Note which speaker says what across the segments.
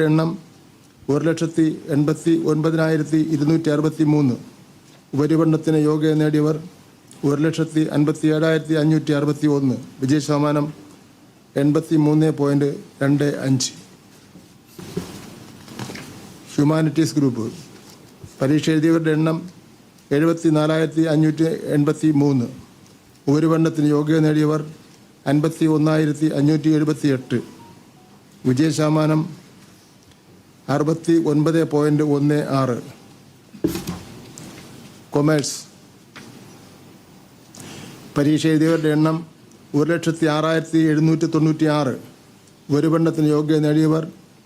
Speaker 1: എണ്ണം ഒരു ലക്ഷത്തി എൺപത്തി ഒൻപതിനായിരത്തി ഇരുന്നൂറ്റി അറുപത്തി മൂന്ന് ഉപരിപഠനത്തിന് യോഗ്യത നേടിയവർ ഒരു ലക്ഷത്തി അൻപത്തി ഏഴായിരത്തി അഞ്ഞൂറ്റി അറുപത്തി ഒന്ന് വിജയ ശതമാനം എൺപത്തി മൂന്ന് പോയിന്റ് രണ്ട് അഞ്ച്. Humanities group. പരീക്ഷ എഴുതിയവരുടെ എണ്ണം എഴുപത്തി നാലായിരത്തി അഞ്ഞൂറ്റി എൺപത്തി മൂന്ന് ഉപരിപഠനത്തിന് യോഗ്യത നേടിയവർ അൻപത്തി ഒന്നായിരത്തി അഞ്ഞൂറ്റി എഴുപത്തി എട്ട് വിജയ ശതമാനം അറുപത്തി ഒൻപത് പോയിന്റ് ഒന്ന് ആറ്. കൊമേഴ്സ്. പരീക്ഷ എഴുതിയവരുടെ എണ്ണം ഒരു ലക്ഷത്തി ആറായിരത്തി എഴുന്നൂറ്റി തൊണ്ണൂറ്റി ആറ് ഒരു പെണ്ണത്തിന് യോഗ്യത നേടിയവർ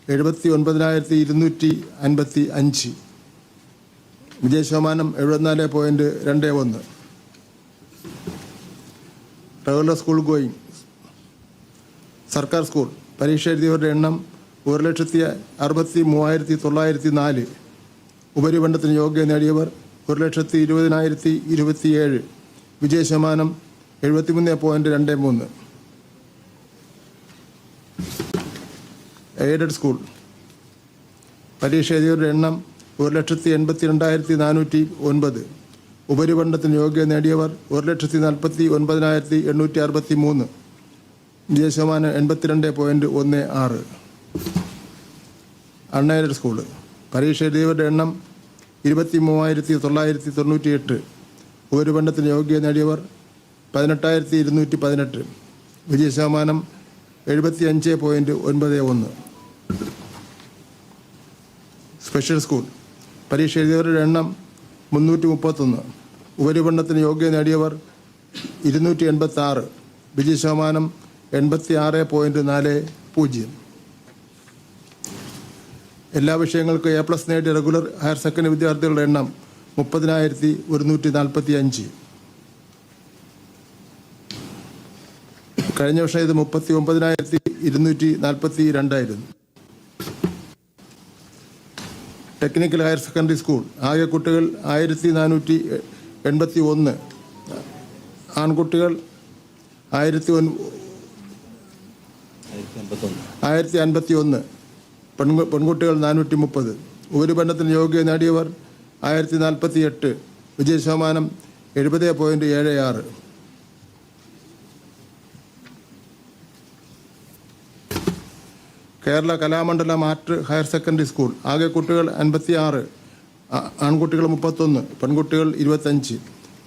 Speaker 1: എഴുപത്തി ഒൻപതിനായിരത്തി ഇരുന്നൂറ്റി അൻപത്തി അഞ്ച് വിജയ ശതമാനം എഴുപത്തിനാല് പോയിന്റ് രണ്ട് ഒന്ന്. Regular school going. സർക്കാർ സ്കൂൾ. പരീക്ഷ എഴുതിയവരുടെ എണ്ണം ഒരു ലക്ഷത്തി അറുപത്തി മൂവായിരത്തി തൊള്ളായിരത്തി നാല്. ഉപരിപഠനത്തിന് യോഗ്യത നേടിയവർ ഒരു ലക്ഷത്തി ഇരുപതിനായിരത്തി ഇരുപത്തിയേഴ്. വിജയ ശതമാനം എഴുപത്തിമൂന്ന് പോയിന്റ് രണ്ട് മൂന്ന്. Aided school. പരീക്ഷ എഴുതിയവരുടെ എണ്ണം ഒരു ലക്ഷത്തി എൺപത്തി രണ്ടായിരത്തി നാനൂറ്റി ഒൻപത്. ഉപരിപണ്ഡത്തിന് യോഗ്യത നേടിയവർ ഒരു ലക്ഷത്തി നാൽപ്പത്തി ഒൻപതിനായിരത്തി എണ്ണൂറ്റി അറുപത്തി മൂന്ന് വിജയ ശതമാനം എൺപത്തിരണ്ട് പോയിന്റ് ഒന്ന് ആറ്. Unaided school. പരീക്ഷ എഴുതിയവരുടെ എണ്ണം ഇരുപത്തി മൂവായിരത്തി തൊള്ളായിരത്തി തൊണ്ണൂറ്റി എട്ട് ഉപരിപഠനത്തിന് യോഗ്യത നേടിയവർ പതിനെട്ടായിരത്തി ഇരുന്നൂറ്റി പതിനെട്ട് വിജയ ശതമാനം എഴുപത്തി അഞ്ച് പോയിന്റ് ഒൻപത് ഒന്ന്. Special school. പരീക്ഷ എഴുതിയവരുടെ എണ്ണം മുന്നൂറ്റി മുപ്പത്തൊന്ന് ഉപരിപഠനത്തിന് യോഗ്യത നേടിയവർ ഇരുന്നൂറ്റി എൺപത്തി ആറ് വിജയ ശതമാനം എൺപത്തി ആറ് പോയിന്റ് നാല് പൂജ്യം. എല്ലാ വിഷയങ്ങൾക്കും എ പ്ലസ് നേടിയ റെഗുലർ ഹയർ സെക്കൻഡറി വിദ്യാർത്ഥികളുടെ എണ്ണം മുപ്പതിനായിരത്തി ഒരുന്നൂറ്റി നാൽപ്പത്തി അഞ്ച് കഴിഞ്ഞ വർഷം ഇത് മുപ്പത്തി ഒമ്പതിനായിരത്തി ഇരുന്നൂറ്റി നാൽപ്പത്തി രണ്ടായിരുന്നു ടെക്നിക്കൽ ഹയർ സെക്കൻഡറി സ്കൂൾ ആകെ കുട്ടികൾ ആയിരത്തി നാനൂറ്റി എൺപത്തി ഒന്ന് ആൺകുട്ടികൾ ആയിരത്തി ഒൻ ആയിരത്തി അൻപത്തി ഒന്ന് പെൺകു പെൺകുട്ടികൾ നാനൂറ്റി മുപ്പത് ഉപരിപഠനത്തിന് യോഗ്യത നേടിയവർ ആയിരത്തി നാൽപ്പത്തി എട്ട് വിജയ ശതമാനം എഴുപത് പോയിന്റ് ഏഴ് ആറ്. Kerala Kalamandalam art higher secondary school. ആകെ കുട്ടികൾ അൻപത്തി ആറ് ആൺകുട്ടികൾ മുപ്പത്തൊന്ന് പെൺകുട്ടികൾ ഇരുപത്തഞ്ച്.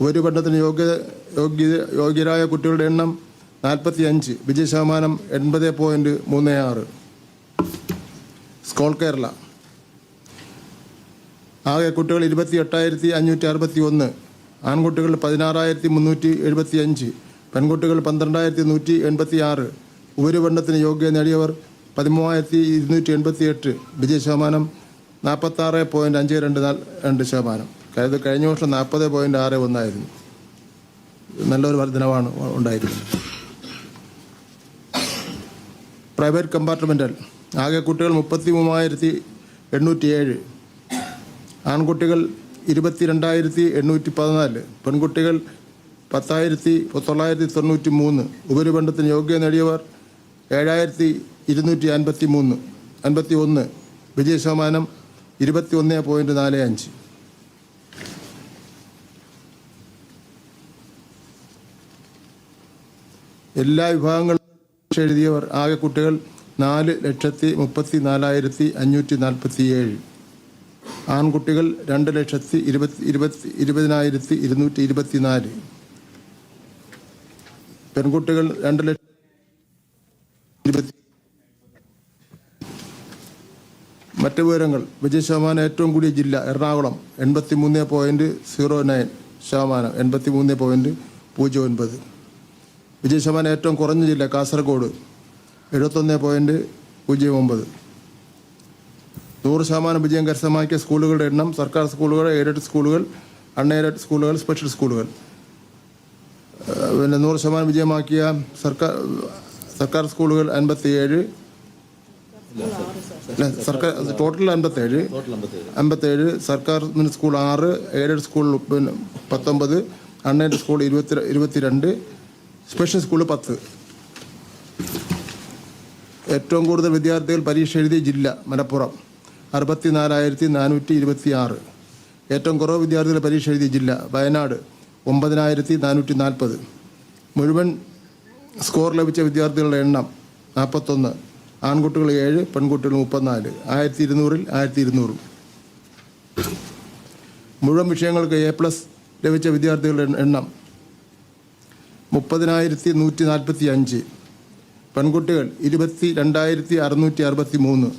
Speaker 1: ഉപരിപഠനത്തിന് യോഗ്യത യോഗ്യത യോഗ്യരായ കുട്ടികളുടെ എണ്ണം നാൽപ്പത്തി അഞ്ച് വിജയ ശതമാനം എൺപത് പോയിന്റ് മൂന്ന് ആറ്. സ്കോൾ കേരള. ആകെ കുട്ടികൾ ഇരുപത്തി എട്ടായിരത്തി അഞ്ഞൂറ്റി അറുപത്തി ഒന്ന് ആൺകുട്ടികൾ പതിനാറായിരത്തി മുന്നൂറ്റി എഴുപത്തി അഞ്ച് പെൺകുട്ടികൾ പന്ത്രണ്ടായിരത്തി നൂറ്റി എൺപത്തി ആറ് ഉപരിപഠനത്തിന് യോഗ്യത നേടിയവർ പതിമൂവായിരത്തി ഇരുന്നൂറ്റി എൺപത്തി എട്ട് വിജയ ശതമാനം നാൽപ്പത്താറ് പോയിന്റ് അഞ്ച് രണ്ട് നാല് രണ്ട് ശതമാനം. അതായത് കഴിഞ്ഞ വർഷം നാൽപ്പത് പോയിന്റ് ആറ് ഒന്നായിരുന്നു. നല്ലൊരു വർധനവാണ് ഉണ്ടായിരുന്നത് പ്രൈവറ്റ് കമ്പാർട്ട്മെന്റൽ ആകെ കുട്ടികൾ മുപ്പത്തി മൂവായിരത്തി എണ്ണൂറ്റി ഏഴ് ആൺകുട്ടികൾ ഇരുപത്തി രണ്ടായിരത്തി എണ്ണൂറ്റി പതിനാല് പെൺകുട്ടികൾ പത്തായിരത്തി തൊള്ളായിരത്തി തൊണ്ണൂറ്റി മൂന്ന് ഉപരിപഠനത്തിന് യോഗ്യത നേടിയവർ ഏഴായിരത്തി ഇരുന്നൂറ്റി അൻപത്തി മൂന്ന് അൻപത്തി ഒന്ന് വിജയ ശതമാനം ഇരുപത്തി ഒന്ന് പോയിന്റ് നാല് അഞ്ച്. എല്ലാ വിഭാഗങ്ങളും എഴുതിയവർ ആകെ കുട്ടികൾ നാല് ലക്ഷത്തി മുപ്പത്തി നാലായിരത്തി അഞ്ഞൂറ്റി നാൽപ്പത്തി ഏഴ് ആൺകുട്ടികൾ രണ്ട് ലക്ഷത്തി ഇരുപത്തി ഇരുപത്തി ഇരുപതിനായിരത്തി ഇരുന്നൂറ്റി ഇരുപത്തി നാല് പെൺകുട്ടികൾ രണ്ട് ലക്ഷത്തി മറ്റ് വിവരങ്ങൾ. വിജയ ശതമാനം ഏറ്റവും കൂടിയ ജില്ല എറണാകുളം എൺപത്തി മൂന്ന് പോയിന്റ് സീറോ നയൻ ശതമാനം എൺപത്തി മൂന്ന് പോയിന്റ് പൂജ്യം ഒൻപത്. വിജയ ശതമാനം ഏറ്റവും കുറഞ്ഞ ജില്ല കാസർഗോഡ് എഴുപത്തൊന്ന് പോയിന്റ് പൂജ്യം ഒമ്പത്. നൂറ് ശതമാനം വിജയം കരസ്ഥമാക്കിയ സ്കൂളുകളുടെ എണ്ണം സർക്കാർ സ്കൂളുകൾ എയ്ഡഡ് സ്കൂളുകൾ അൺഎയ്ഡഡ് സ്കൂളുകൾ സ്പെഷ്യൽ സ്കൂളുകൾ. പിന്നെ നൂറ് ശതമാനം വിജയമാക്കിയ സർക്കാർ സർക്കാർ സ്കൂളുകൾ അൻപത്തിയേഴ്. സർക്കാർ ടോട്ടൽ അൻപത്തേഴ് അമ്പത്തേഴ് സർക്കാർ സ്കൂൾ ആറ് എയ്ഡഡ് സ്കൂൾ പിന്നെ പത്തൊമ്പത് അൺഎയ്ഡഡ് സ്കൂൾ ഇരുപത്തി ഇരുപത്തിരണ്ട് സ്പെഷ്യൽ സ്കൂൾ പത്ത്. ഏറ്റവും കൂടുതൽ വിദ്യാർത്ഥികൾ പരീക്ഷ എഴുതിയ ജില്ല മലപ്പുറം. അറുപത്തി നാലായിരത്തി നാനൂറ്റി ഇരുപത്തി ആറ് ഏറ്റവും കുറവ് വിദ്യാർത്ഥികൾ പരീക്ഷ എഴുതിയ ജില്ല വയനാട് ഒമ്പതിനായിരത്തി നാനൂറ്റി നാൽപ്പത് മുഴുവൻ സ്കോർ ലഭിച്ച വിദ്യാർത്ഥികളുടെ എണ്ണം നാൽപ്പത്തൊന്ന്. ആൺകുട്ടികൾ ഏഴ് പെൺകുട്ടികൾ മുപ്പത്തിനാല്. ആയിരത്തി ഇരുന്നൂറിൽ ആയിരത്തി ഇരുന്നൂറ് മുഴുവൻ വിഷയങ്ങൾക്ക് എ പ്ലസ് ലഭിച്ച വിദ്യാർത്ഥികളുടെ എണ്ണം മുപ്പതിനായിരത്തി നൂറ്റി നാൽപ്പത്തി അഞ്ച് പെൺകുട്ടികൾ ഇരുപത്തി രണ്ടായിരത്തി അറുന്നൂറ്റി അറുപത്തി മൂന്ന്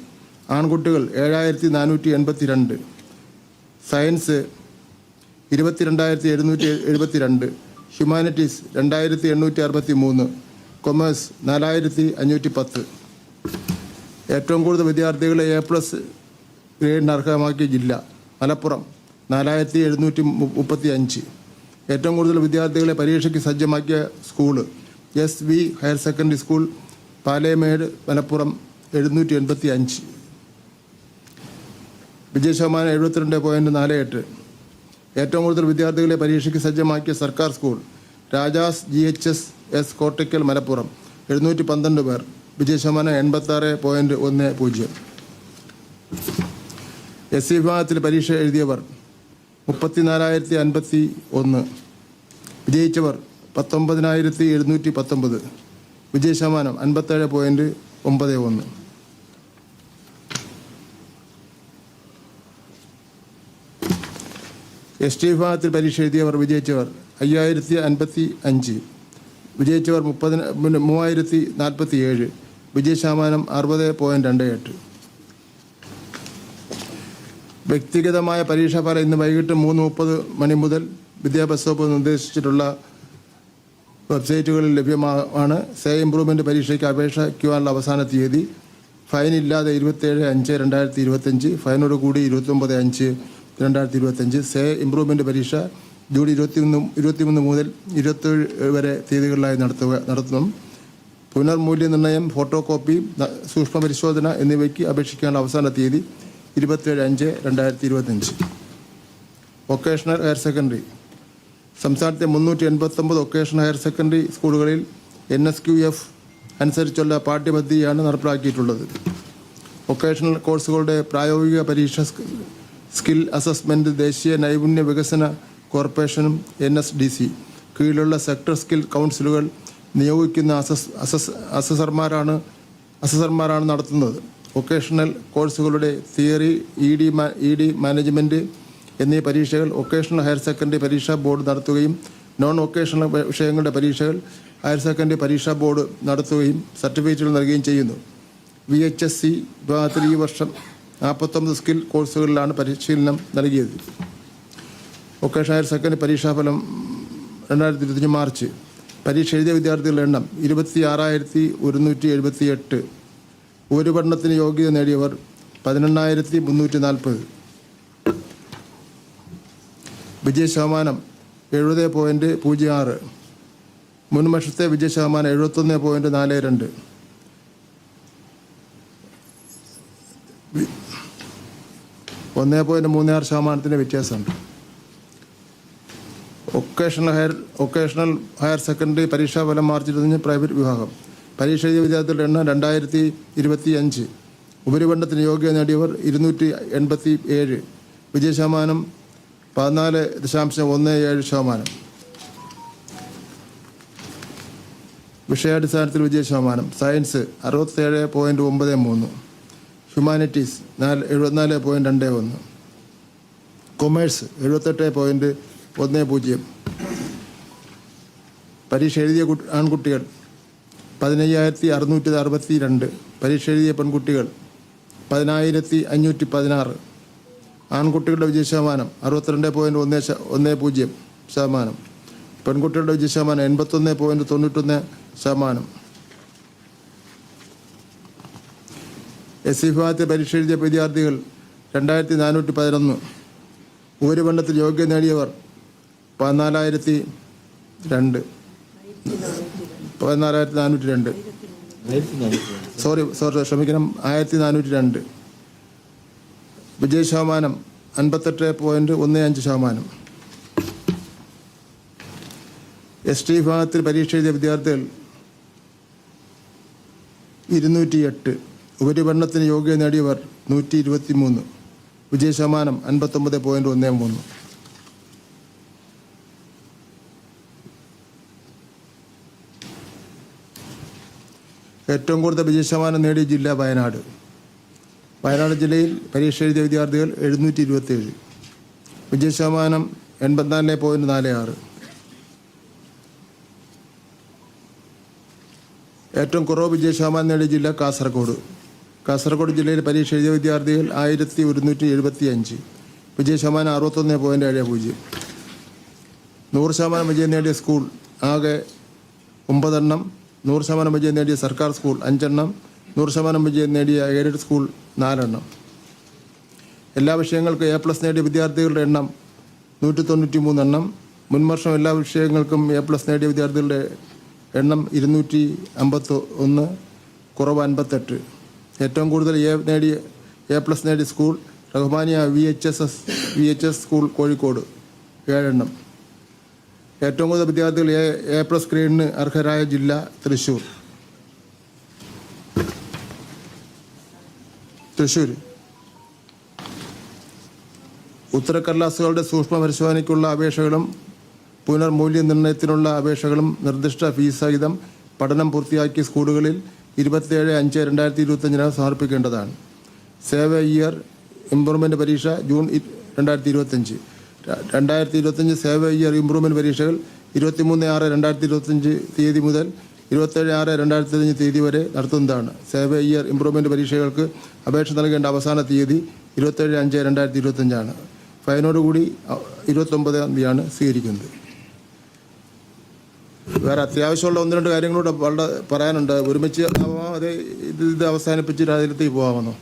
Speaker 1: ആൺകുട്ടികൾ ഏഴായിരത്തി നാനൂറ്റി എൺപത്തി രണ്ട് സയൻസ് ഇരുപത്തി രണ്ടായിരത്തി എഴുന്നൂറ്റി എഴുപത്തി രണ്ട് ഹ്യൂമാനിറ്റീസ് രണ്ടായിരത്തി എണ്ണൂറ്റി അറുപത്തി മൂന്ന് കൊമേഴ്സ് നാലായിരത്തി അഞ്ഞൂറ്റി പത്ത് ഏറ്റവും കൂടുതൽ വിദ്യാർത്ഥികളെ എ പ്ലസ് ഗ്രേഡിന് അർഹമാക്കിയ ജില്ല മലപ്പുറം നാലായിരത്തി എഴുന്നൂറ്റി മുപ്പത്തി അഞ്ച് ഏറ്റവും കൂടുതൽ വിദ്യാർത്ഥികളെ പരീക്ഷയ്ക്ക് സജ്ജമാക്കിയ school S V higher secondary school Palemad Malappuram എഴുന്നൂറ്റി എൺപത്തി അഞ്ച് വിജയ ശതമാനം എഴുപത്തിരണ്ട് പോയിന്റ് നാല് എട്ട്. ഏറ്റവും കൂടുതൽ വിദ്യാർത്ഥികളെ പരീക്ഷയ്ക്ക് സജ്ജമാക്കിയ സർക്കാർ school Rajas G H S S Kottakkal Malappuram. എഴുന്നൂറ്റി പന്ത്രണ്ട് പേർ. വിജയ ശതമാനം എൺപത്താറ് പോയിന്റ് ഒന്ന് പൂജ്യം. എസ് സി വിഭാഗത്തിൽ പരീക്ഷ എഴുതിയവർ മുപ്പത്തിനാലായിരത്തി അൻപത്തി ഒന്ന്. വിജയിച്ചവർ പത്തൊമ്പതിനായിരത്തി എഴുന്നൂറ്റി പത്തൊമ്പത് വിജയ ശതമാനം അൻപത്തേഴ് പോയിന്റ് ഒമ്പത് ഒന്ന്. എസ് ടി വിഭാഗത്തിൽ പരീക്ഷ എഴുതിയവർ വിജയിച്ചവർ അയ്യായിരത്തി അൻപത്തി അഞ്ച് വിജയിച്ചവർ മുപ്പതിന മൂവായിരത്തി നാൽപ്പത്തി ഏഴ് വിജയ ശതമാനം അറുപത് പോയിന്റ് രണ്ട് എട്ട്. വ്യക്തിഗതമായ പരീക്ഷാഫലം ഇന്ന് വൈകിട്ട് മൂന്ന് മുപ്പത് മണി മുതൽ വിദ്യാഭ്യാസ വകുപ്പ് നിർദ്ദേശിച്ചിട്ടുള്ള വെബ്സൈറ്റുകളിൽ ലഭ്യമാണ് സേ ഇംപ്രൂവ്മെന്റ് പരീക്ഷയ്ക്ക് അപേക്ഷിക്കുവാനുള്ള അവസാന തീയതി. ഫൈൻ ഇല്ലാതെ ഇരുപത്തേഴ് അഞ്ച് രണ്ടായിരത്തി ഇരുപത്തഞ്ച് ഫൈനോട് കൂടി ഇരുപത്തൊമ്പത് അഞ്ച് രണ്ടായിരത്തി ഇരുപത്തഞ്ച് സേ ഇംപ്രൂവ്മെന്റ് പരീക്ഷ ജൂൺ ഇരുപത്തിമൂന്ന് ഇരുപത്തിമൂന്ന് മുതൽ ഇരുപത്തേഴ് വരെ തീയതികളിലായി നടത്തുക നടത്തണം. പുനർമൂല്യനിർണയം ഫോട്ടോ കോപ്പി സൂക്ഷ്മ പരിശോധന എന്നിവയ്ക്ക് അപേക്ഷിക്കാനുള്ള അവസാന തീയതി ഇരുപത്തേഴ് അഞ്ച് രണ്ടായിരത്തി ഇരുപത്തഞ്ച് വൊക്കേഷണൽ ഹയർ സെക്കൻഡറി. സംസ്ഥാനത്തെ മുന്നൂറ്റി എൺപത്തൊമ്പത് വൊക്കേഷണൽ ഹയർ സെക്കൻഡറി സ്കൂളുകളിൽ എൻ എസ് ക്യു എഫ് അനുസരിച്ചുള്ള പാഠ്യപദ്ധതിയാണ് നടപ്പിലാക്കിയിട്ടുള്ളത്. വൊക്കേഷണൽ കോഴ്സുകളുടെ പ്രായോഗിക പരീക്ഷ സ്കിൽ അസസ്മെന്റ് ദേശീയ നൈപുണ്യ വികസന കോർപ്പറേഷനും എൻ എസ് ഡി സി. കീഴിലുള്ള സെക്ടർ സ്കിൽ കൗൺസിലുകൾ നിയോഗിക്കുന്ന അസസ് അസസ് അസസർമാരാണ് അസസർമാരാണ് നടത്തുന്നത്. വൊക്കേഷണൽ കോഴ്സുകളുടെ theory E D E D management എന്നീ പരീക്ഷകൾ വൊക്കേഷണൽ ഹയർ സെക്കൻഡറി പരീക്ഷാ ബോർഡ് നടത്തുകയും നോൺ വൊക്കേഷണൽ വിഷയങ്ങളുടെ പരീക്ഷകൾ ഹയർ സെക്കൻഡറി പരീക്ഷാ ബോർഡ് നടത്തുകയും സർട്ടിഫിക്കറ്റുകൾ നൽകുകയും ചെയ്യുന്നു. വി എച്ച് എസ് സി വിഭാഗത്തിൽ ഈ വർഷം നാൽപ്പത്തൊമ്പത് സ്കിൽ കോഴ്സുകളിലാണ് പരിശീലനം നൽകിയത്. വൊക്കേഷണൽ ഹയർ സെക്കൻഡറി പരീക്ഷാഫലം രണ്ടായിരത്തി ഇരുപത്തഞ്ച് മാർച്ച്. പരീക്ഷ എഴുതിയ വിദ്യാർത്ഥികളുടെ എണ്ണം ഇരുപത്തി ആറായിരത്തി ഒരുന്നൂറ്റി എഴുപത്തി എട്ട് ഉപരിപഠനത്തിന് യോഗ്യത നേടിയവർ പതിനെണ്ണായിരത്തി മുന്നൂറ്റി നാൽപ്പത് വിജയ ശതമാനം എഴുപത് പോയിന്റ് പൂജ്യം ആറ്. മുൻ വർഷത്തെ വിജയ ശതമാനം എഴുപത്തൊന്ന് പോയിന്റ് നാല് രണ്ട്. ഒന്ന് പോയിന്റ് മൂന്ന് ആറ് ശതമാനത്തിന്റെ വ്യത്യാസമുണ്ട്. Vocational higher vocational higher secondary പരീക്ഷാ ഫലം മാർച്ച് ഇരുപത്തഞ്ച് പ്രൈവറ്റ് വിഭാഗം. പരീക്ഷ എഴുതിയ വിദ്യാർത്ഥികളുടെ എണ്ണം രണ്ടായിരത്തി ഇരുപത്തി അഞ്ച് ഉപരിപഠനത്തിന് യോഗ്യത നേടിയവർ ഇരുന്നൂറ്റി എൺപത്തി ഏഴ് വിജയ ശതമാനം പതിനാല് ദശാംശം ഒന്ന് ഏഴ് ശതമാനം. വിഷയാടിസ്ഥാനത്തിൽ വിജയ ശതമാനം. സയൻസ് അറുപത്തേഴ് പോയിന്റ് ഒമ്പത് മൂന്ന്. ഹ്യൂമാനിറ്റീസ് നാല് എഴുപത്തിനാല് പോയിന്റ് രണ്ട് ഒന്ന്. കൊമേഴ്സ് എഴുപത്തെട്ട് പോയിന്റ് ഒന്ന് പൂജ്യം. പരീക്ഷ എഴുതിയ ആൺകുട്ടികൾ പതിനയ്യായിരത്തി അറുന്നൂറ്റി അറുപത്തി രണ്ട് പരീക്ഷ എഴുതിയ പെൺകുട്ടികൾ പതിനായിരത്തി അഞ്ഞൂറ്റി പതിനാറ്. ആൺകുട്ടികളുടെ വിജയ ശതമാനം അറുപത്തിരണ്ട് പോയിന്റ് ഒന്ന് ഒന്ന് പൂജ്യം ശതമാനം. പെൺകുട്ടികളുടെ വിജയ ശതമാനം എൺപത്തൊന്ന് പോയിന്റ് തൊണ്ണൂറ്റൊന്ന് ശതമാനം. എസ് സി വിഭാഗത്തിൽ പരീക്ഷ എഴുതിയ വിദ്യാർത്ഥികൾ രണ്ടായിരത്തി നാനൂറ്റി പതിനൊന്ന് ഉപരിപഠനത്തിൽ യോഗ്യത നേടിയവർ പതിനാലായിരത്തി രണ്ട് പതിനാലായിരത്തി നാനൂറ്റി രണ്ട് സോറി സോറി ക്ഷമിക്കണം. ആയിരത്തി നാനൂറ്റി രണ്ട് വിജയ ശതമാനം അൻപത്തെട്ട് പോയിന്റ് ഒന്ന് അഞ്ച് ശതമാനം. എസ് ടി വിഭാഗത്തിൽ പരീക്ഷ എഴുതിയ വിദ്യാർത്ഥികൾ ഇരുന്നൂറ്റി എട്ട് ഉപരിപഠനത്തിന് യോഗ്യത നേടിയവർ നൂറ്റി ഇരുപത്തി മൂന്ന് വിജയ ശതമാനം അൻപത്തൊമ്പത് പോയിന്റ് ഒന്ന് മൂന്ന്. ഏറ്റവും കൂടുതൽ വിജയ ശതമാനം നേടിയ ജില്ല വയനാട്. വയനാട് ജില്ലയിൽ പരീക്ഷ എഴുതിയ വിദ്യാർത്ഥികൾ എഴുന്നൂറ്റി ഇരുപത്തേഴ് വിജയ ശതമാനം എൺപത്തിനാല് പോയിന്റ് നാല് ആറ് ഏറ്റവും കുറവ് വിജയ ശതമാനം നേടിയ ജില്ല കാസർഗോഡ്. കാസർഗോഡ് ജില്ലയിൽ പരീക്ഷ എഴുതിയ വിദ്യാർത്ഥികൾ ആയിരത്തി ഒരുന്നൂറ്റി എഴുപത്തി അഞ്ച് വിജയ ശതമാനം അറുപത്തൊന്ന് പോയിന്റ് ഏഴ് പൂജ്യം. നൂറ് ശതമാനം വിജയം നേടിയ സ്കൂൾ ആകെ ഒമ്പതെണ്ണം. നൂറ് ശതമാനം വിജയം നേടിയ സർക്കാർ സ്കൂൾ അഞ്ചെണ്ണം. നൂറ് ശതമാനം വിജയം നേടിയ എയ്ഡഡ് സ്കൂൾ നാലെണ്ണം. എല്ലാ വിഷയങ്ങൾക്കും എ പ്ലസ് നേടിയ വിദ്യാർത്ഥികളുടെ എണ്ണം നൂറ്റി തൊണ്ണൂറ്റി മൂന്നെണ്ണം മുൻവർഷം എല്ലാ വിഷയങ്ങൾക്കും എ പ്ലസ് നേടിയ വിദ്യാർത്ഥികളുടെ എണ്ണം ഇരുന്നൂറ്റി അമ്പത്തി ഒന്ന് കുറവ് അൻപത്തെട്ട്. ഏറ്റവും കൂടുതൽ എ നേടിയ എ പ്ലസ് നേടിയ school Rahmania V H S S V H S school Kozhikode. ഏഴെണ്ണം. ഏറ്റവും കൂടുതൽ വിദ്യാർത്ഥികൾ എ എ പ്ലസ് ഗ്രേഡിന് അർഹരായ ജില്ല തൃശ്ശൂർ തൃശ്ശൂർ. ഉത്തരക്കടലാസുകളുടെ സൂക്ഷ്മ പരിശോധനയ്ക്കുള്ള അപേക്ഷകളും പുനർമൂല്യനിർണയത്തിനുള്ള അപേക്ഷകളും നിർദ്ദിഷ്ട ഫീസ് സഹിതം പഠനം പൂർത്തിയാക്കിയ സ്കൂളുകളിൽ ഇരുപത്തിയേഴ് അഞ്ച് രണ്ടായിരത്തി ഇരുപത്തഞ്ചിന് സമർപ്പിക്കേണ്ടതാണ്. സേവ ഇയർ ഇംപ്രൂവ്മെന്റ് പരീക്ഷ ജൂൺ രണ്ടായിരത്തി ഇരുപത്തഞ്ച് രണ്ടായിരത്തി ഇരുപത്തഞ്ച് സേവ ഇയർ ഇംപ്രൂവ്മെന്റ് പരീക്ഷകൾ ഇരുപത്തിമൂന്ന് ആറ് രണ്ടായിരത്തി ഇരുപത്തഞ്ച് തീയതി മുതൽ ഇരുപത്തേഴ് ആറ് രണ്ടായിരത്തി ഇരുപത്തഞ്ച് തീയതി വരെ നടത്തുന്നതാണ്. സേവ ഇയർ ഇംപ്രൂവ്മെന്റ് പരീക്ഷകൾക്ക് അപേക്ഷ നൽകേണ്ട അവസാന തീയതി ഇരുപത്തേഴ് അഞ്ച് രണ്ടായിരത്തി ഇരുപത്തഞ്ചാണ് ഫൈനോടുകൂടി ഇരുപത്തൊമ്പതാം തീയതിയാണ് സ്വീകരിക്കുന്നത്. വേറെ അത്യാവശ്യമുള്ള ഒന്ന് രണ്ട് കാര്യങ്ങളോട് വളരെ പറയാനുണ്ട്. ഒരുമിച്ച് ആവാം അതേ ഇത് ഇത് അവസാനിപ്പിച്ച് രാജ്യത്തേക്ക് പോകാമെന്നോ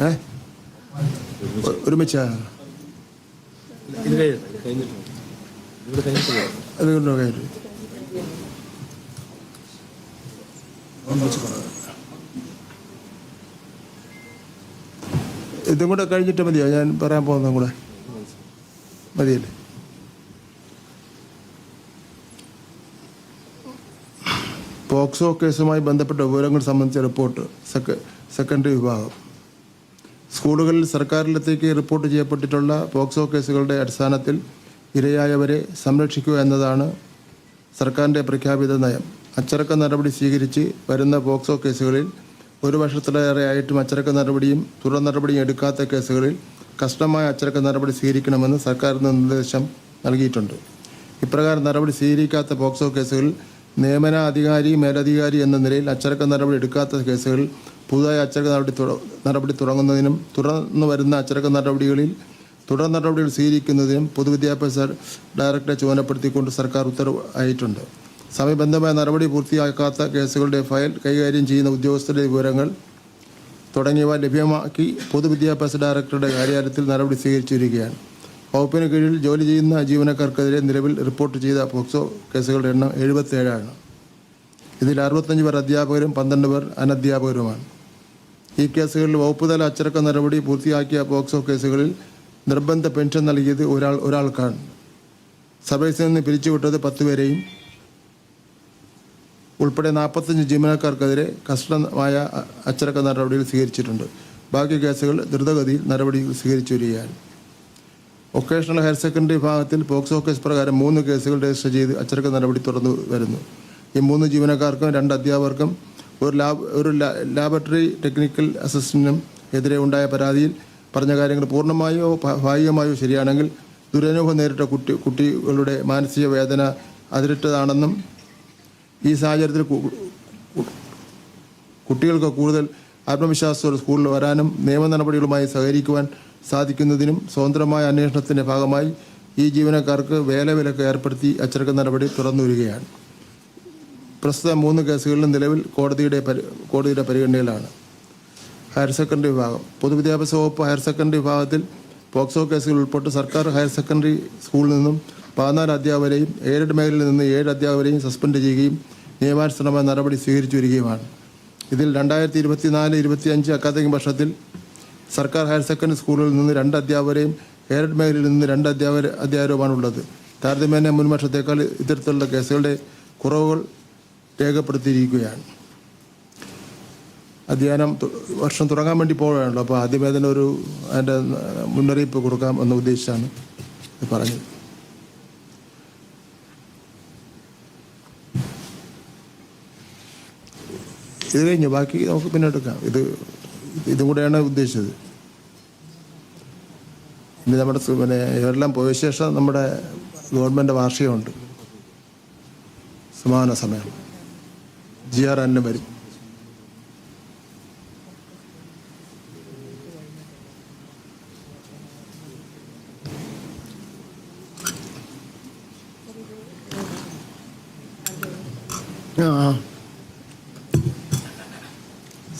Speaker 1: ഏ? ഒരുമിച്ചാ
Speaker 2: ഇത് കഴിഞ്ഞിട്ട് കഴിഞ്ഞിട്ട് ഇവിടെ കഴിഞ്ഞിട്ട് പോകാം
Speaker 1: അത് കൊണ്ടോ കാര്യം ഇതും കൂടെ കഴിഞ്ഞിട്ട് മതിയോ? ഞാൻ പറയാൻ പോകുന്നതും കൂടെ. മതിയല്ലേ? പോക്സോ കേസുമായി ബന്ധപ്പെട്ട വിവരങ്ങൾ സംബന്ധിച്ച റിപ്പോർട്ട് സെക്ക സെക്കൻഡറി വിഭാഗം. സ്കൂളുകളിൽ സർക്കാരിലത്തേക്ക് റിപ്പോർട്ട് ചെയ്യപ്പെട്ടിട്ടുള്ള പോക്സോ കേസുകളുടെ അടിസ്ഥാനത്തിൽ ഇരയായവരെ സംരക്ഷിക്കുക എന്നതാണ് സർക്കാരിന്റെ പ്രഖ്യാപിത നയം. അച്ചടക്ക നടപടി സ്വീകരിച്ച് വരുന്ന പോക്സോ കേസുകളിൽ ഒരു വർഷത്തിലേറെ ആയിട്ടും അച്ചടക്ക നടപടിയും തുടർ നടപടിയും എടുക്കാത്ത കേസുകളിൽ കഷ്ടമായ അച്ചടക്ക നടപടി സ്വീകരിക്കണമെന്ന് സർക്കാർ നിർദ്ദേശം നൽകിയിട്ടുണ്ട്. ഇപ്രകാരം നടപടി സ്വീകരിക്കാത്ത പോക്സോ കേസുകളിൽ നിയമനാധികാരി മേലധികാരി എന്ന നിലയിൽ അച്ചടക്ക നടപടി എടുക്കാത്ത കേസുകളിൽ പുതുതായി അച്ചടക്ക നടപടി നടപടി തുടങ്ങുന്നതിനും തുടർന്ന് വരുന്ന അച്ചടക്ക നടപടികളിൽ തുടർ നടപടികൾ സ്വീകരിക്കുന്നതിനും പൊതുവിദ്യാഭ്യാസ ഡയറക്ടറെ ചുമതലപ്പെടുത്തിക്കൊണ്ട് സർക്കാർ ഉത്തരവ് ആയിട്ടുണ്ട് സമയബന്ധമായ നടപടി പൂർത്തിയാക്കാത്ത കേസുകളുടെ ഫയൽ കൈകാര്യം ചെയ്യുന്ന ഉദ്യോഗസ്ഥരുടെ വിവരങ്ങൾ തുടങ്ങിയവ ലഭ്യമാക്കി പൊതുവിദ്യാഭ്യാസ ഡയറക്ടറുടെ കാര്യാലയത്തിൽ നടപടി സ്വീകരിച്ചു വരികയാണ് വകുപ്പിന് കീഴിൽ ജോലി ചെയ്യുന്ന ജീവനക്കാർക്കെതിരെ നിലവിൽ റിപ്പോർട്ട് ചെയ്ത പോക്സോ കേസുകളുടെ എണ്ണം എഴുപത്തേഴാണ് ഇതിൽ അറുപത്തഞ്ച് പേർ അധ്യാപകരും പന്ത്രണ്ട് പേർ അനധ്യാപകരുമാണ്. ഈ കേസുകളിൽ വകുപ്പുതല അച്ചടക്ക നടപടി പൂർത്തിയാക്കിയ പോക്സോ കേസുകളിൽ നിർബന്ധ പെൻഷൻ നൽകിയത് ഒരാൾ ഒരാൾക്കാണ്. സർവീസിൽ നിന്ന് പിരിച്ചുവിട്ടത് പത്ത് പേരെയും ഉൾപ്പെടെ നാൽപ്പത്തഞ്ച് ജീവനക്കാർക്കെതിരെ അ- അച്ചടക്ക നടപടികൾ സ്വീകരിച്ചിട്ടുണ്ട്. ബാക്കി കേസുകൾ ദ്രുതഗതിയിൽ നടപടികൾ സ്വീകരിച്ചു വരികയാണ്. വൊക്കേഷണൽ ഹയർ സെക്കൻഡറി വിഭാഗത്തിൽ പോക്സോ കേസ് പ്രകാരം മൂന്ന് കേസുകൾ രജിസ്റ്റർ ചെയ്ത് അച്ചടക്ക നടപടി തുടർന്നു വരുന്നു. ഈ മൂന്ന് ജീവനക്കാർക്കും രണ്ട് അധ്യാപകർക്കും ഒരു ലാബ് ഒരു ലാബറട്ടറി ടെക്നിക്കൽ അസിസ്റ്റന്റിനും എതിരെ ഉണ്ടായ പരാതിയിൽ പറഞ്ഞ കാര്യങ്ങൾ പൂർണമായോ ഭാഗികമായോ ശരിയാണെങ്കിൽ ദുരനുഭവം നേരിട്ട കുട്ടി കുട്ടികളുടെ മാനസിക വേദന അതിരിട്ടതാണെന്നും ഈ സാഹചര്യത്തിൽ കുട്ടികൾക്ക് കൂടുതൽ ആത്മവിശ്വാസത്തോടെ സ്കൂളിൽ വരാനും നിയമ നടപടികളുമായി സഹകരിക്കുവാൻ സാധിക്കുന്നതിനും സ്വതന്ത്രമായ അന്വേഷണത്തിന്റെ ഭാഗമായി ഈ ജീവനക്കാർക്ക് വേല വിലക്ക് ഏർപ്പെടുത്തി അച്ചടക്ക നടപടി തുറന്നു വരികയാണ് പ്രസ്തുത മൂന്ന് കേസുകളിലും നിലവിൽ കോടതിയുടെ കോടതിയുടെ പരിഗണനയിലാണ്. ഹയർ സെക്കൻഡറി വിഭാഗം. പൊതുവിദ്യാഭ്യാസ വകുപ്പ് ഹയർ സെക്കൻഡറി വിഭാഗത്തിൽ പോക്സോ കേസുകൾ ഉൾപ്പെട്ട് സർക്കാർ ഹയർ സെക്കൻഡറി സ്കൂളിൽ നിന്നും പതിനാല് അധ്യാപകരെയും എയ്ഡഡ് മേഖലയിൽ നിന്ന് ഏഴ് അധ്യാപകരെയും സസ്പെൻഡ് ചെയ്യുകയും നിയമാനുസൃതമായ നടപടി സ്വീകരിച്ചു വരികയുമാണ്. ഇതിൽ രണ്ടായിരത്തി ഇരുപത്തിനാല് ഇരുപത്തിയഞ്ച് അക്കാദമിക് വർഷത്തിൽ സർക്കാർ ഹയർ സെക്കൻഡറി സ്കൂളുകളിൽ നിന്ന് രണ്ട് അധ്യാപകരെയും എയ്ഡഡ് മേഖലയിൽ നിന്ന് രണ്ട് അധ്യാപക അധ്യാപകരുമാണുള്ളത്. താരതമ്യേന മുൻ വർഷത്തേക്കാൾ ഇത്തരത്തിലുള്ള കേസുകളുടെ കുറവുകൾ രേഖപ്പെടുത്തിയിരിക്കുകയാണ് അധ്യയനം വർഷം തുടങ്ങാൻ വേണ്ടി പോവുകയാണല്ലോ. അപ്പോൾ ആദ്യമേ തന്നെ ഒരു അതിന്റെ മുന്നറിയിപ്പ് കൊടുക്കാം എന്ന ഉദ്ദേശിച്ചാണ് പറഞ്ഞത്. ഇത് കഴിഞ്ഞു. ബാക്കി നമുക്ക് പിന്നെ എടുക്കാം. ഇത് ഇതും കൂടെയാണ് ഉദ്ദേശിച്ചത്. ഇനി നമ്മുടെ പിന്നെ ഇവരെല്ലാം പോയ ശേഷം നമ്മുടെ ഗവൺമെന്റ് വാർഷികമുണ്ട്. സമാന സമയം. ജി ആർ എന്നെ വരും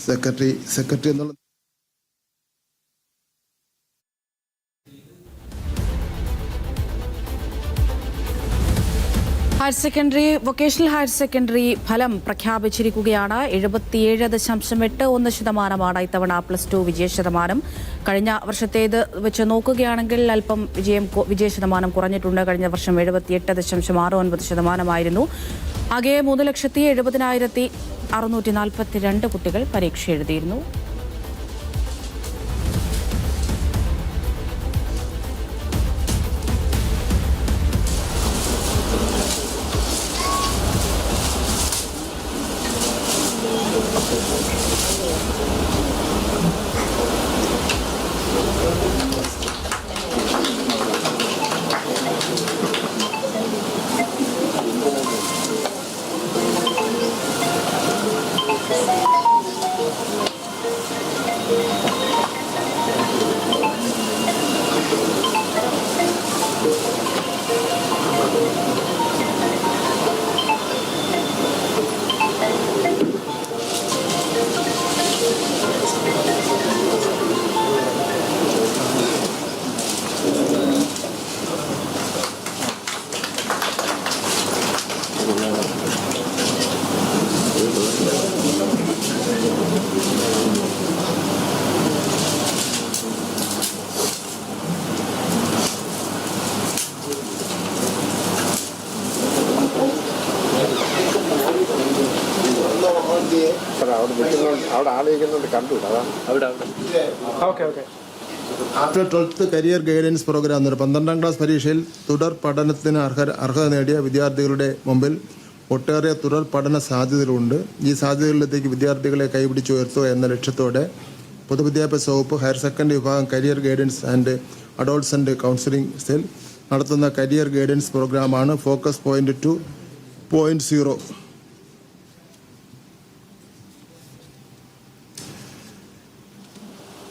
Speaker 1: സെക്രട്ടറി സെക്രട്ടറി എന്നുള്ള
Speaker 3: higher secondary vocational higher secondary ഫലം പ്രഖ്യാപിച്ചിരിക്കുകയാണ്. എഴുപത്തിയേഴ് ദശാംശം എട്ട് ഒന്ന് ശതമാനമാണ് ഇത്തവണ പ്ലസ് ടു വിജയ ശതമാനം. കഴിഞ്ഞ വർഷത്തേത് വെച്ച് നോക്കുകയാണെങ്കിൽ അല്പം വിജയം വിജയശതമാനം വിജയ ശതമാനം കുറഞ്ഞിട്ടുണ്ട്. കഴിഞ്ഞ വർഷം എഴുപത്തിയെട്ട് ദശാംശം ആറ് ഒൻപത് ശതമാനമായിരുന്നു. ആകെ മൂന്ന് ലക്ഷത്തി എഴുപതിനായിരത്തി അറുന്നൂറ്റി നാൽപ്പത്തി രണ്ട് കുട്ടികൾ പരീക്ഷ എഴുതിയിരുന്നു.
Speaker 4: അവിടെ ആലോചിക്കുന്നുണ്ട് കണ്ടു. അതാണ്
Speaker 2: അവിടെ അവിടെ.
Speaker 4: Okay okay.
Speaker 1: After twelfth career guidance program എന്നൊരു പന്ത്രണ്ടാം ക്ലാസ് പരീക്ഷയിൽ തുടർ പഠനത്തിന് അർഹ അർഹത നേടിയ വിദ്യാർത്ഥികളുടെ മുമ്പിൽ ഒട്ടേറെ തുടർ പഠന സാധ്യതകളുണ്ട്. ഈ സാധ്യതകളിലേക്ക് വിദ്യാർത്ഥികളെ കൈപിടിച്ചുയർത്തുക എന്ന ലക്ഷ്യത്തോടെ പൊതുവിദ്യാഭ്യാസ വകുപ്പ് ഹയർ സെക്കൻഡറി വിഭാഗം career guidance and adolescent counselling cell നടത്തുന്ന കരിയർ ഗൈഡൻസ് പ്രോഗ്രാമാണ് focus point two point zero.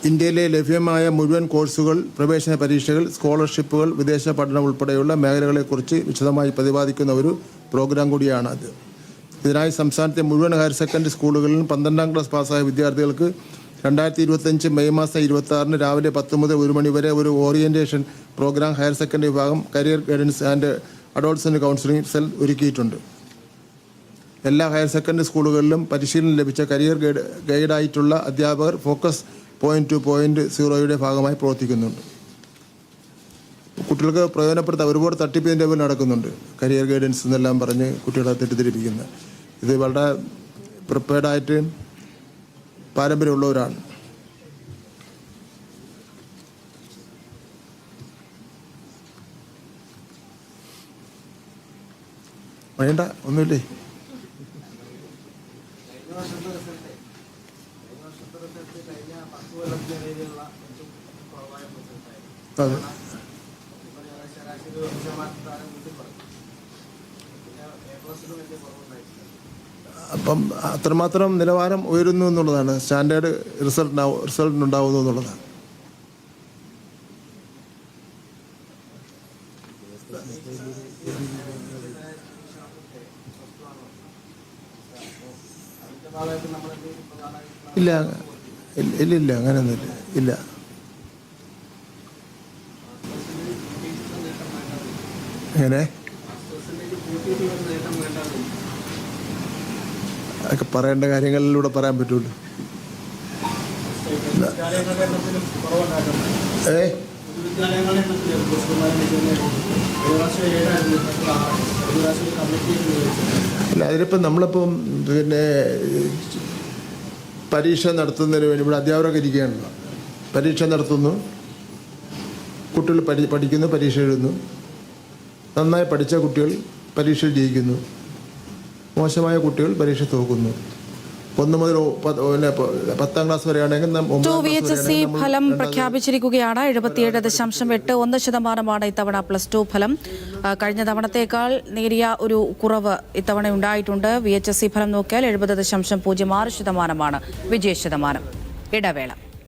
Speaker 1: ഇന്ത്യയിലെ ലഭ്യമായ മുഴുവൻ കോഴ്സുകൾ പ്രവേശന പരീക്ഷകൾ സ്കോളർഷിപ്പുകൾ വിദേശ പഠനം ഉൾപ്പെടെയുള്ള മേഖലകളെക്കുറിച്ച് വിശദമായി പ്രതിപാദിക്കുന്ന ഒരു പ്രോഗ്രാം കൂടിയാണ് അത്. ഇതിനായി സംസ്ഥാനത്തെ മുഴുവൻ ഹയർ സെക്കൻഡറി സ്കൂളുകളിലും പന്ത്രണ്ടാം ക്ലാസ് പാസ്സായ വിദ്യാർത്ഥികൾക്ക് രണ്ടായിരത്തി ഇരുപത്തഞ്ച് മെയ് മാസം ഇരുപത്തി ആറിന് രാവിലെ പത്ത് മുതൽ ഒരു മണി വരെ ഒരു ഓറിയന്റേഷൻ പ്രോഗ്രാം ഹയർ സെക്കൻഡറി വിഭാഗം career guidance and adolescent counselling cell ഒരുക്കിയിട്ടുണ്ട്. എല്ലാ ഹയർ സെക്കൻഡറി സ്കൂളുകളിലും പരിശീലനം ലഭിച്ച കരിയർ ഗൈഡ് ഗൈഡായിട്ടുള്ള അധ്യാപകർ ഫോക്കസ് പോയിന്റ് ടു പോയിന്റ് സീറോയുടെ ഭാഗമായി പ്രവർത്തിക്കുന്നുണ്ട്. കുട്ടികൾക്ക് പ്രയോജനപ്പെടുത്താൻ ഒരുപാട് തട്ടിപ്പിന്റെ പേരിൽ നടക്കുന്നുണ്ട്. കരിയർ ഗൈഡൻസ് എന്നെല്ലാം പറഞ്ഞ് കുട്ടികളെ തെറ്റിദ്ധരിപ്പിക്കുന്ന. ഇത് വളരെ പ്രിപ്പയർഡായിട്ട് പാരമ്പര്യമുള്ളവരാണ്. വേണ്ട ഒന്നുമില്ലേ? അതെ. അപ്പം അത്രമാത്രം നിലവാരം ഉയരുന്നു എന്നുള്ളതാണ്. സ്റ്റാൻഡേർഡ് റിസൾട്ട് റിസൾട്ട് ഉണ്ടാവുന്നു എന്നുള്ളതാണ്. ഇല്ല ഇല്ല ഇല്ല ഇല്ല അങ്ങനെയൊന്നുമില്ല. ഇല്ല. എങ്ങനെ അതൊക്കെ പറയേണ്ട കാര്യങ്ങളിലൂടെ പറയാൻ പറ്റുള്ളൂ ഏ? അല്ല അതിനിപ്പം നമ്മളിപ്പം പിന്നെ പരീക്ഷ നടത്തുന്നതിന് വേണ്ടി ഇവിടെ അധ്യാപകരൊക്കെ ഇരിക്കുകയാണല്ലോ. പരീക്ഷ നടത്തുന്നു. കുട്ടികൾ പഠി പഠിക്കുന്നു പരീക്ഷ എഴുതുന്നു. നന്നായി പഠിച്ച കുട്ടികൾ പരീക്ഷയിൽ ജയിക്കുന്നു. മോശമായ കുട്ടികൾ പരീക്ഷ തോക്കുന്നു. ഒന്ന് മുതൽ പത്ത് ക്ലാസ് വരെയാണെങ്കിൽ
Speaker 3: ഫലം പ്രഖ്യാപിച്ചിരിക്കുകയാണ്. എഴുപത്തിയേഴ് ദശാംശം എട്ട് ഒന്ന് ശതമാനമാണ് ഇത്തവണ പ്ലസ് ടു ഫലം. കഴിഞ്ഞ തവണത്തേക്കാൾ നേരിയ ഒരു കുറവ് ഇത്തവണ ഉണ്ടായിട്ടുണ്ട്. വി എച്ച് എസ് സി ഫലം നോക്കിയാൽ എഴുപത് ദശാംശം പൂജ്യം ആറ് ശതമാനമാണ്. വിജയ ശതമാനം. ഇടവേള.